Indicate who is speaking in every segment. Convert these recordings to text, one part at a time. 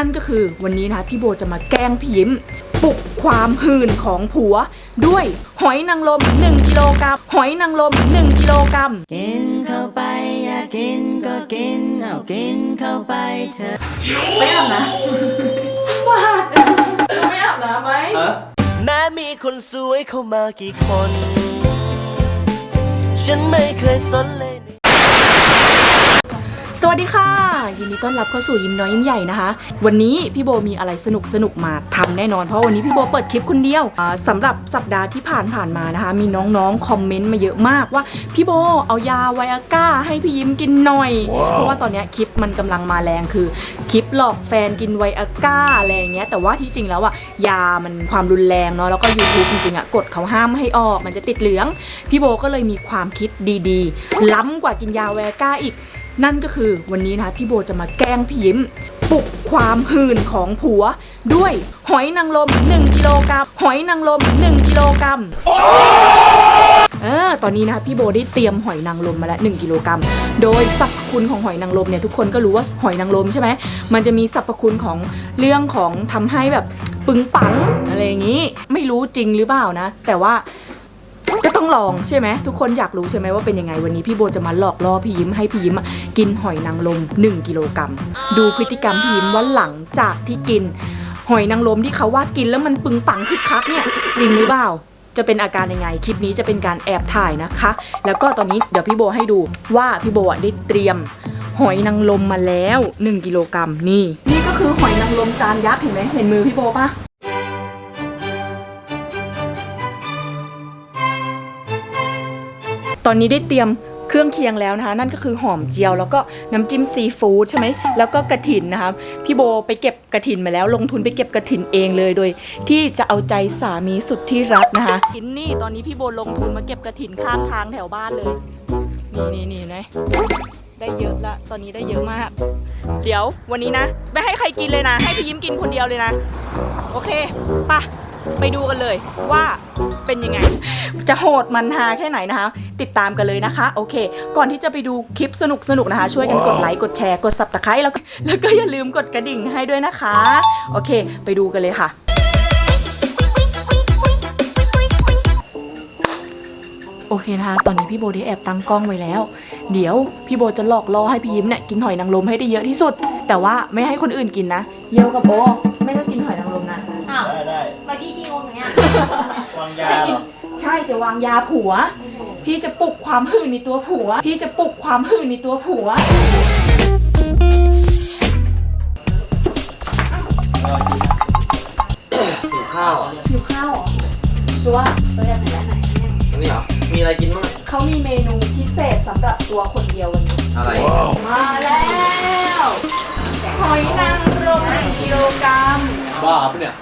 Speaker 1: นั่นก็คือวันนี้นะพี่โบจะมาแกล้งพี่ยิ้มปลุกความหื่นของผัว ด้วยหอยนางรม1กิโลกรัมหอยนางรม1กิโลกรัม
Speaker 2: กินเข้าไปอยากกินก็กินเอากินเข้าไปเถอะ
Speaker 1: ไม่อาบนะว่าไม่อาบนะไหม
Speaker 3: แม้มีคนสวยเข้ามากี่คน ฉันไม่เคยสนเลย
Speaker 1: ส วัสดีค่ะ ยินดีต้อนรับเข้าสู่ยิ้มน้อยยิ้มใหญ่นะคะ วันนี้พี่โบมีอะไรสนุกสนุกมาทำแน่นอนเพราะวันนี้พี่โบเปิดคลิปคนเดียวอ่าสำหรับสัปดาห์ที่ผ่านผ่านๆมานะคะ มีน้องๆคอมเมนต์มาเยอะมากว่าพี่โบเอายาไวอาก้าให้พี่ยิ้มกินหน่อย เพราะว่าตอนเนี้ยคลิปมันกำลังมาแรงคือคลิปหลอกแฟนกินไวอาก้าอะไรอย่างเงี้ยแต่ว่าที่จริงแล้วอะยามันความรุนแรงเนาะแล้วก็ YouTube จริงๆอะกฎเขาห้ามไม่ให้ออก มันจะติดเหลือง พี่โบก็เลยมีความคิดดีๆ ล้ำกว่ากินยาไวอาก้าอีก นั่นก็คือวันนี้นะพี่โบจะมาแกล้งพี่ยิ้มปลุกความหื่นของผัว ด้วยหอยนางรม1กิโลกรัมหอยนางรม1กิโลกรัมเออตอนนี้นะคะพี่โบได้เตรียมหอยนางรมมาแล้ว1กิโลกรัมโดยสรรพคุณของหอยนางรมเนี่ยทุกคนก็รู้ว่าหอยนางรมใช่ไหมมันจะมีสรรพคุณของเรื่องของทำให้แบบปึงปังอะไรอย่างนี้ ไม่รู้จริงหรือเปล่านะ แต่ว่า ต้องลองใช่ไหมทุกคนอยากรู้ใช่ไหมว่าเป็นยังไงวันนี้พี่โบจะมาหลอกล่อพี่ยิ้มให้พี่ยิ้มอะกินหอยนางรม1กิโลกรัมดูพฤติกรรมพี่ยิ้มว่าหลังจากที่กิน หอยนางรมที่เขาว่ากินแล้วมันปึงปังคึกคักเนี่ยจริงหรือเปล่าจะเป็นอาการยังไง คลิปนี้จะเป็นการแอบถ่ายนะคะ แล้วก็ตอนนี้เดี๋ยวพี่โบให้ดูว่าพี่โบอะได้เตรียม หอยนางรมมาแล้ว 1กิโลกรัมนี่ นี่ก็คือหอยนางรมจานยักษ์เห็นไหมเห็นมือพี่โบปะ ตอนนี้ได้เตรียมเครื่องเคียงแล้วนะคะ นั่นก็คือหอมเจียว แล้วก็น้ำจิ้มซีฟู้ดใช่ไหมแล้วก็กระถินนะคะพี่โบไปเก็บกระถินมาแล้ว ลงทุนไปเก็บกระถินเองเลยโดย ที่จะเอาใจสามีสุดที่รักนะคะถินนี่ตอนนี้พี่โบลงทุนมาเก็บกระถินข้างทางแถวบ้านเลย นี่นี่นี่นะได้เยอะละตอนนี้ได้เยอะมาก เดี๋ยววันนี้นะ ไม่ให้ใครกินเลยนะ ให้พี่ยิ้มกินคนเดียวเลยนะ โอเคปะ ไปดูกันเลยว่าเป็นยังไง จะโหดมันฮาแค่ไหนนะคะ ติดตามกันเลยนะคะ โอเค ก่อนที่จะไปดูคลิปสนุกๆนะคะ ช่วยกันกดไลค์กดแชร์กด subscribe แล้วก็แล้วก็อย่าลืมกดกระดิ่งให้ด้วยนะคะ โอเค ไปดูกันเลยค่ะโอเคนะคะ ตอนนี้พี่โบได้แอบตั้งกล้องไว้แล้ว เดี๋ยวพี่โบจะหลอกล่อให้พี่ยิ้มเนี่ยกินหอยนางรมให้ได้เยอะที่สุด แต่ว่าไม่ให้คนอื่นกินนะ เยี่ยวกับโบไม่ต้องกินหอย นางรมนะ
Speaker 4: อ้าว
Speaker 5: ได้ได้
Speaker 4: เมื่อกี้ขี้งงอย่างเงี้ยวา
Speaker 5: งยาเหรอ
Speaker 1: ใช่จะวางยาผัว พี่จะปลุกความหื่นในตัวผัว พี่จะปลุกความหื่นในตัวผัว
Speaker 5: หิวข้าวอะ
Speaker 1: หิวข้าวเหรอชัวร์ตัวอยากกินอะไร
Speaker 5: อันนี้เหรอ มีอะไรกินบ้าง
Speaker 1: เขามีเมนูพิเศษสำหรับตัวคนเดียววันนี้
Speaker 5: อะไร
Speaker 1: มาแล้ว หอยนางรมหนึ่งกิโลกรัม
Speaker 5: บ้าปะเนี่ย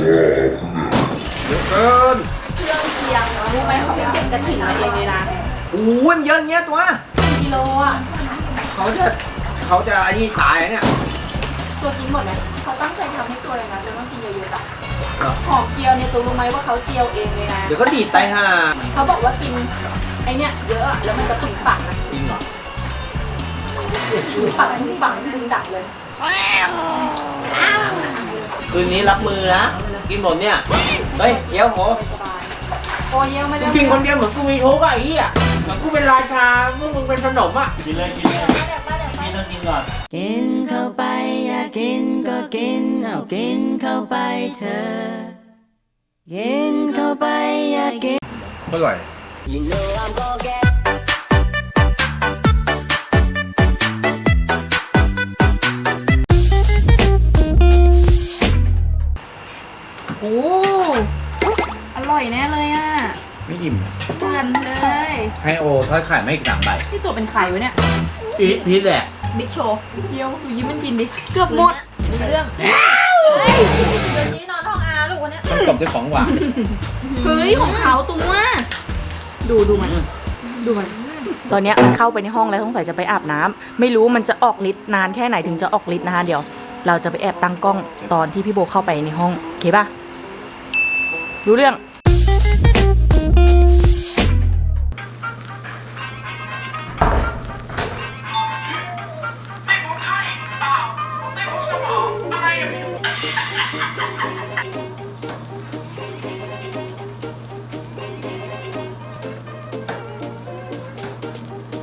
Speaker 5: เยอะเกิน
Speaker 1: เครื่องเคียงรู้ไหมเขาไปเก็บกระถิ่นมาเองเลยนะ
Speaker 5: โอ้ยมันเยอะอย่างเงี้ยตัว
Speaker 1: กิโลอะ
Speaker 5: เขาจะเขาจะไอ้นี่ตายเนี่ย
Speaker 1: ตัวกินหมดไหมเขาตั้งใจทำให้ตัวเลยนะจะต้องกินเยอะๆอะ
Speaker 5: เหรอ
Speaker 1: หอมเจียวเนี่ยตัวรู้ไหมว่าเขาเจียวเองเลยนะ
Speaker 5: เดี๋ยวก็ดีดตายห่า
Speaker 1: เขาบอกว่ากินไอเนี้ยเยอะอะแล้วมันจะปึงปังอะ
Speaker 5: จริงเหรอ
Speaker 1: ปึงปังปึงปังปึงดักเลย
Speaker 5: คืนนี้รับมือนะ กินหมดเนี่ย เฮ้ยเดี๋ยวโห
Speaker 1: สบายโอ้ยเยอะไม่
Speaker 5: มึ
Speaker 1: ได้
Speaker 5: งกินคนเดียวเหมือนกูมีทุกข์อะไอ้เหี้ยเหมือนกูเป็นราชาพวกมึงเป็นขนมอะ
Speaker 4: เดี๋ยวเดี๋ยวเดี๋ยวเดี๋ยว
Speaker 2: กินเข้าไปอยากกินก็กิน เอากินเข้าไปเถอะกินเข้าไปอยากกิน
Speaker 5: อร่อย
Speaker 3: You know I'm gonna get
Speaker 1: อิ่
Speaker 5: ม
Speaker 1: เตือนเลย
Speaker 5: ให้โอทอดไข่ไม่อีกสามใบ
Speaker 1: พี่ตัวเป็นใครวะเนี่ย
Speaker 5: อีทพีทแหละ
Speaker 1: บิ๊กโชว์เดียวดูยิ้มมันกินดิเกือบหมด
Speaker 4: รู้เรื่องเดี๋ยวนี้นอนห้องอาลูกวันเนี้ย
Speaker 5: มันกบด้วยของหวาน
Speaker 1: เฮ้ยของเขาตัวดูดูมันดูมันตอนเนี้ยมันเข้าไปในห้องแล้วสงสัยจะไปอาบน้ำไม่รู้มันจะออกฤทธิ์นานแค่ไหนถึงจะออกฤทธิ์นะคะเดี๋ยว เราจะไปแอบตั้งกล้องตอนที่พี่โบเข้าไปในห้องโอเคป่ะรู้เรื่อง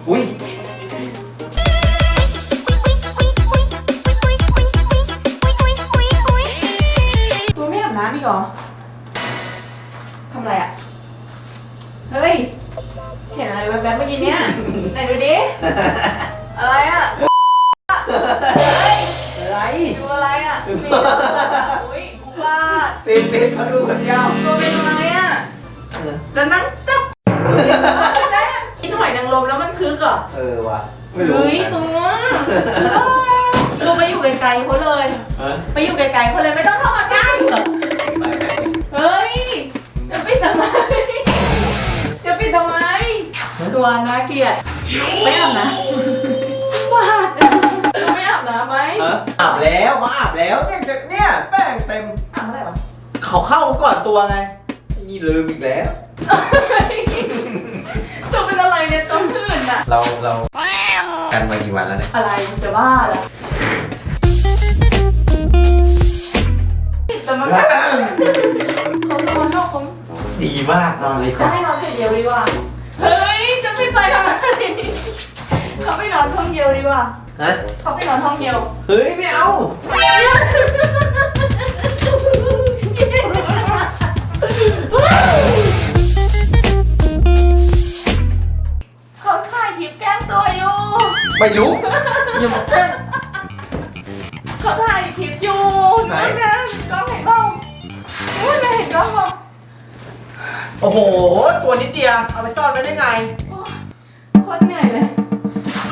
Speaker 6: อุ้ย
Speaker 1: ตัวไม่อาบน้ำอีกเหรอทำอะไรอะ เฮ้ย เห็นอะไรแวบๆเมื่อกี้เนี้ยไหนดูดิ อะไรอะ
Speaker 6: อะไร
Speaker 1: ดูอะไรอะมีอะไรอะอุ้ยกูว่า
Speaker 6: เป็นเป็นเขาดูคนเดียว
Speaker 1: ตัวเป็นอะไรอะ
Speaker 6: เออ
Speaker 1: แล้วนั่ง เหรอ
Speaker 6: เออว่ะไม่รู้
Speaker 1: เฮ้ยตัวลูกไปอยู่ไกลๆเขาเลย
Speaker 6: เออ
Speaker 1: ไปอยู่ไกลๆเขาเลยไม่ต้องเข้ามาใกล้
Speaker 6: ไปไป
Speaker 1: เฮ้ย จะปิดทำไม จะปิดทำไม ตัวน่าเกลียดไม่อาบนะบาดตัวไม่อาบนะไหม
Speaker 6: เอออาบแล้วเขาอาบแล้วเนี่ยจะเนี่ยแป้งเต็ม
Speaker 1: อาบเมื่อไหร่วะ
Speaker 6: เขาเข้ามาก่อนตัวไงนี่ลืมอีกแล้ว
Speaker 1: ตัวเป็นอะไรเนี่ยตัวหื่นอะ
Speaker 6: เราเรากันมากี่วันแล้วเนี่ย
Speaker 1: อะไรจะบ้าเหรอแต่มันเขานอนนอกเขา
Speaker 6: ดีมากนอนเลย
Speaker 1: เขา
Speaker 6: จ้ะ
Speaker 1: ให้นอนคนเดียวดีกว่าเฮ้ยจะไม่ไปทำไมเขาไปนอนห้องเดียวดีกว่า
Speaker 6: ฮะ
Speaker 1: เขาไปนอนห้องเดียว
Speaker 6: เฮ้ยไม่เอา
Speaker 1: เไม่
Speaker 6: รู้อย่ามาแกล้ง
Speaker 1: เขาถ่ายคลิปอยู่
Speaker 6: ไหน
Speaker 1: นั่นนะกล้องเห็นเปล่าไม่เห็นกล้องเหรอ
Speaker 6: โอ้โห ตัวนิดเดียว เอาไปซ่อนไว้ได้ไง
Speaker 1: โคตรเหนื่อยเลย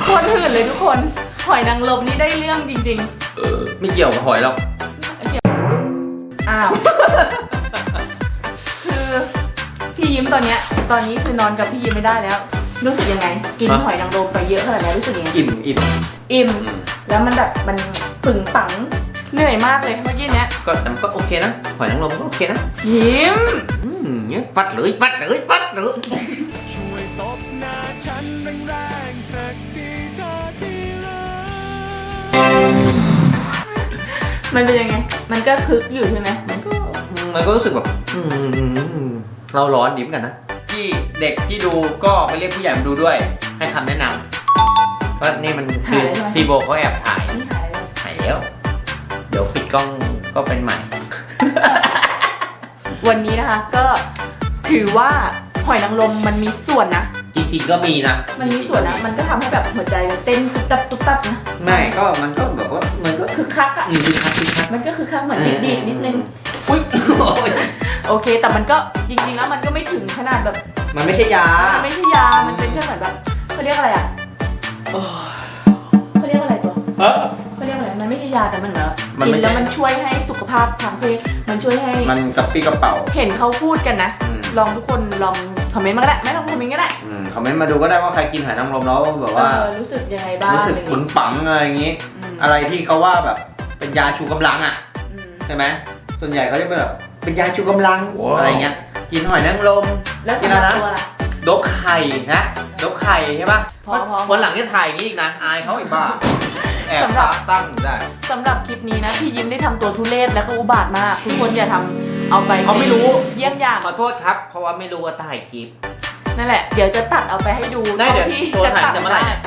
Speaker 1: โคตรหื่นเลยทุกคนหอยนางรมนี่ได้เรื่องจริง
Speaker 6: ไม่เกี่ยวกับหอยหรอก
Speaker 1: ๆอ้าว คือพี่ยิ้มตอนเนี้ย ตอนนี้คือนอนกับพี่ยิ้มไม่ได้แล้ว รู้สึกยังไง กิน
Speaker 6: ฮะ
Speaker 1: หอยนางรมไปเยอะขนาดนี้รู้สึกยังไง
Speaker 6: อิ่มอิ่ม
Speaker 1: อิ่ม
Speaker 6: อืม
Speaker 1: แล้วมันแบบมันปึงปังเหนื่อยมากเลยเมื่อกี้เนี้ย
Speaker 6: ก็แต่มันก็โอเคนะหอยนางรมก็โอเคนะ
Speaker 1: ยิ้ม
Speaker 6: อืมเนี่ยปัดเลยปัดเลยปัดเลย
Speaker 1: มันเป็นยังไง มันก็คึกอยู่ใช่ไหม
Speaker 6: มันก็รู้สึกแบบอืมเราร้อนดิ้มกันนะ ที่เด็กที่ดูก็ไปเรียกผู้ใหญ่มาดูด้วย ให้คำแนะนำเพราะนี่มันคือพี่โบเขาแอบถ่าย
Speaker 1: นี่หายเลย
Speaker 6: ถ่ายแล้ว เดี๋ยวปิดกล้องก็เป็นใหม่
Speaker 1: วันนี้นะคะก็ถือว่าหอยนางรมมันมีส่วนนะ
Speaker 6: จริงๆก็มีนะ
Speaker 1: มันมีส่วนนะ มันก็ทำให้แบบหัวใจเต้นตุ๊บตับตุ๊บตับนะ
Speaker 6: ไม่ก็มันก็แบบว่ามันก็
Speaker 1: คือคักอะ
Speaker 6: อืมคือคักคือคัก
Speaker 1: มันก็คือคักเหมือนดีดๆนิดนึง
Speaker 6: อุ้ย โอ้ย
Speaker 1: โอเค แต่มันก็จริงๆแล้วมันก็ไม่ถึงขนาดแบบ
Speaker 6: มันไม่ใช่ยา
Speaker 1: มันไม่ใช่ยา มันเป็นแค่เหมือนแบบเขาเรียกอะไรอะเขาเรียกอะไรตัว
Speaker 6: เฮ้ย
Speaker 1: เขาเรียกอะไร มันไม่ใช่ยาแต่มันเหรอ
Speaker 6: มัน
Speaker 1: กิ
Speaker 6: ไม่
Speaker 1: น
Speaker 6: ใช่
Speaker 1: แล้วมันช่วยให้สุขภาพทางเพศมันช่วยให้
Speaker 6: มันกระปี้กระเป๋า
Speaker 1: เห็นเขาพูดกันนะ
Speaker 6: อืม
Speaker 1: ลองทุกคนลองคอมเมนต์มาก็ได้ ไม่ต้องคอมเมนต์ก็ได้
Speaker 6: อืมคอมเมนต์มาดูก็ได้ว่าใครกินหอยนางรมแล้วแบบว่า
Speaker 1: เออรู้สึกยังไงบ้าง
Speaker 6: รู้สึก
Speaker 1: อะไรอย่าง
Speaker 6: ขุน
Speaker 1: งี้
Speaker 6: ปังอะไรอย่างงี้
Speaker 1: อืม
Speaker 6: อะไรที่เขาว่าแบบเป็นยาชูกำลังอะ
Speaker 1: อืม
Speaker 6: ใช่ไหมส่วนใหญ่เขาจะเป็นแบบ เป็นยาชูกำลังอะไรเงี้ยกินหอยนางรม
Speaker 1: แล้ว
Speaker 6: กิน
Speaker 1: สำห
Speaker 6: อะ
Speaker 1: รับ
Speaker 6: ไรนะ
Speaker 1: ตัวล่ะ
Speaker 6: ดบไข่นะดบไข่ใช่ปะ
Speaker 1: พอพอ
Speaker 6: วันหลังจะถ่ายอย่างนี้อีกนะอายเขาอีกบ้าแอบ
Speaker 1: สำหรับ
Speaker 6: ตาตั้งได้
Speaker 1: สำหรับคลิปนี้นะพี่ยิ้มได้ทำตัวทุเรศและก็อุบาทมาก ทุกคนอย่าทำเอาไป
Speaker 6: เขาไม่รู้
Speaker 1: เยี่ยงอย่าง
Speaker 6: ขอโทษครับ เพราะว่าไม่รู้ว่าถ่ายคลิป
Speaker 1: นั่นแหละเดี๋ยวจะตัดเอาไปให้ดู
Speaker 6: ได้เดี๋ยว
Speaker 1: ท่าที่
Speaker 6: ตัวถ่าย
Speaker 1: ตัด
Speaker 6: จะเมื่อไหร่เนี่ย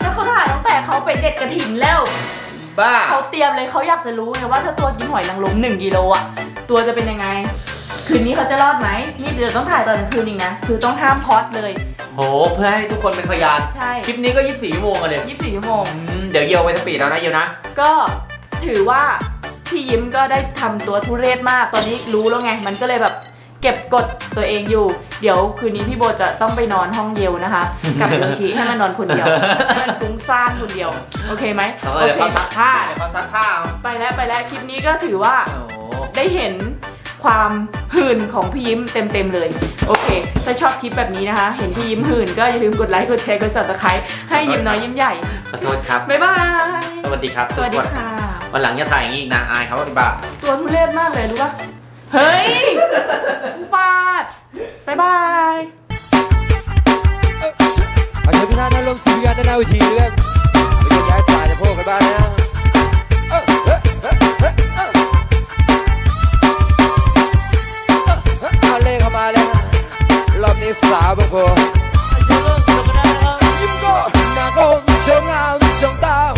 Speaker 1: แล้วเขาถ่ายตั้งแต่เขาไปเด็ดกระถินแล้ว
Speaker 6: บ้า
Speaker 1: เขาเตรียมเลยเขาอยากจะรู้ไงว่าถ้าตัวกินหอยนางรมหนึ่งกิโลอะ ตัวจะเป็นยังไง คืนนี้เขาจะรอดไหมนี่เดี๋ยวต้องถ่ายตอนกลางคืนอีกนะ คือต้องห้ามพอดเลย
Speaker 6: โห เพื่อให้ทุกคนเป็นพยาน
Speaker 1: ใช่
Speaker 6: คลิปนี้ก็ 24ชั่วโมงกันเลย
Speaker 1: 24ชั่วโมง
Speaker 6: อืมเดี๋ยวเยียวไปสปีดแล้วนะเยียวนะ
Speaker 1: ก็ถือว่าพี่ยิ้มก็ได้ทำตัวทุเรศมาก ตอนนี้รู้แล้วไง มันก็เลยแบบเก็บกดตัวเองอยู่ เดี๋ยวคืนนี้พี่โบจะต้องไปนอนห้องเยลนะคะ กับโยชิให้มันนอนคนเดียว ให้มันฟุ้งซ่านคนเดียว โอเคไหม
Speaker 6: เขา
Speaker 1: โอ
Speaker 6: เดี๋ยว
Speaker 1: เค
Speaker 6: เขาซักผ้า เดี๋ยวเขาซักผ้าเอา
Speaker 1: ไปแล้วไปแล้วคลิปนี้ก็ถือว่า
Speaker 6: โอ้โห
Speaker 1: ได้เห็นความหื่นของพี่ยิ้มเต็มๆเลย โอเค ถ้าชอบคลิปแบบนี้นะคะ เห็นพี่ยิ้มหื่นก็อย่าลืมกดไลค์กดแชร์กด subscribe ให้ยิ้มน้อยยิ้มใหญ่
Speaker 6: ขอโทษครับ
Speaker 1: บ๊ายบาย
Speaker 6: สวัสดีครับ
Speaker 1: สวัสดี
Speaker 6: ทุกน
Speaker 1: ค่ะ
Speaker 6: วันหลังจะถ่ายอย่างนี้อีกนะอายเขาอีกบ้า
Speaker 1: ตัวทุเรศมากเลยรู้ปะเฮ้ยอุบาทบ๊ายบาย
Speaker 7: เอาเชิญพี่น้านั่งลงสีกันด้านหน้าเวทีด้วยไม่ต้องย้ายฝ่ายจะพวกกันบ้างนะาเลขเข้ามาแล้วรอบนี้สาวบางคนยิ้มก็หน้าคมเชิงงามเชิงตา